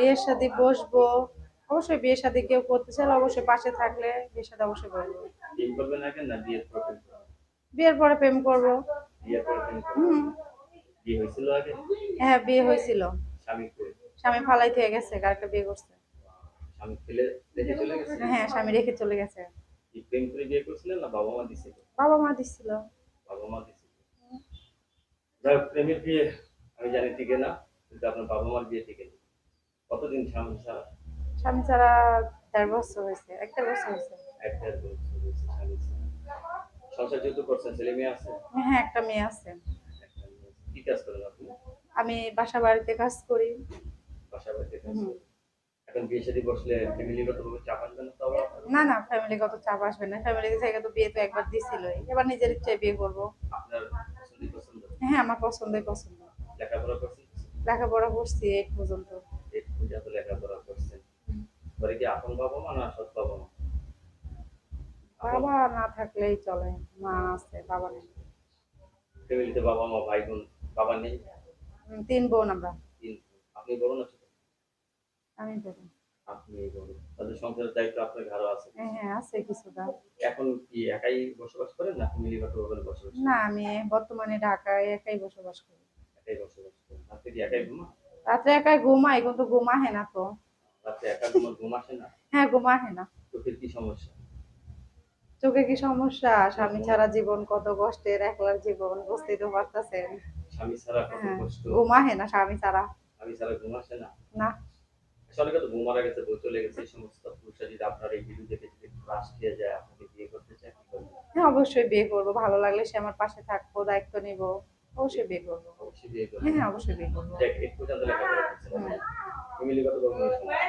বিয়ের সাথে বসবো। অবশ্যই বিয়ের সাথে কেউ করতে চাইলে অবশ্যই পাশে থাকলে বিয়ের সাথে অবশ্যই না বিয়ের পর বিয়ের পরে প্রেম করব। হুম। হ্যাঁ বিয়ে হয়েছিল। স্বামী ফালাই থেকে গেছে আরেকটা বিয়ে করছে। হ্যাঁ স্বামী রেখে চলে গেছে। প্রেম করে বিয়ে করছিলেন না বাবা মা দিছিল বাবা মা দিছিল। বাবা মা দিছিল যাই হোক, প্রেমের বিয়ে আমি জানি ঠিক না কিন্তু আপনার বাবা মার বিয়ে টিকে না কতদিন স্বামী ছাড়া? স্বামী ছাড়া দেড় বছর হয়েছে এক দেড় বছর হয়েছে। এক দেড় বছর হয়েছে স্বামী ছাড়া। সংসার যেহেতু করছেন ছেলে মেয়ে আছে? হ্যাঁ একটা মেয়ে আছে। একটা। কি কাজ করেন আপনি? আমি বাসা বাড়িতে কাজ করি। বাসা বাড়িতে কাজ। করেন। এখন বিয়ে শাদী বসলে ফ্যামিলিগত ভাবে চাপ আসবে না তো না না ফ্যামিলিগত চাপ আসবে না। ফ্যামিলি থেকে তো বিয়ে তো একবার দিছিলই। এবার নিজের ইচ্ছায় বিয়ে করব। আপনার পছন্দ? হ্যাঁ আমার পছন্দই পছন্দ। লেখাপড়া করছেন? লেখাপড়া করছি এই পর্যন্ত। এই পূজা তো লেখাপড়া করছেন পরে কি আপন বাবা মা না সৎ বাবা মা? বাবা না থাকলেই চলে মা আছে বাবা নেই। ফ্যামিলিতে বাবা মা ভাই বোন বাবা নেই? তিন বোন আমরা। তিন আপনি বড় না ছোট? আমি বলি আপনি বড়। তাদের সংসারের দায়িত্ব আপনার ঘরও আছে। হ্যাঁ হ্যাঁ আছে কিছুটা। এখন কি একাই বসবাস করেন না ফ্যামিলিগত ভাবে বসবাস না আমি বর্তমানে ঢাকায় একাই বসবাস করি। একাই বসবাস করেন। রাতে কি একাই ঘুমা রাত্রে একাই ঘুমাই কিন্তু ঘুম আহে না তো। রাতে একা ঘুমা ঘুম আসে না? হ্যাঁ ঘুম আহে না। চোখের কি সমস্যা? চোখে কি সমস্যা? স্বামী ছাড়া জীবন কত কষ্টের একলার জীবন বুঝতেই তো পারতেছেন। স্বামী ছাড়া কত হ্যাঁ কষ্ট? ঘুম আহে না স্বামী ছাড়া। স্বামী ছাড়া ঘুম আসে না? না। আসলে কত ঘুম মারা গেছে বউ চলে গেছে সমস্ত পুরুষরা যদি আপনার এই ভিডিও দেখে যদি ক্লাস খেয়ে যায় আপনাকে বিয়ে করতে চায় হ্যাঁ অবশ্যই বিয়ে করব। ভালো লাগলে সে আমার পাশে থাকব দায়িত্ব নিব। অবশ্যই বিয়ে করব হ্যাঁ হ্যাঁ অবশ্যই বিয়ে করব হুম। ফ্যামিলিগত কোনো সমস্যা।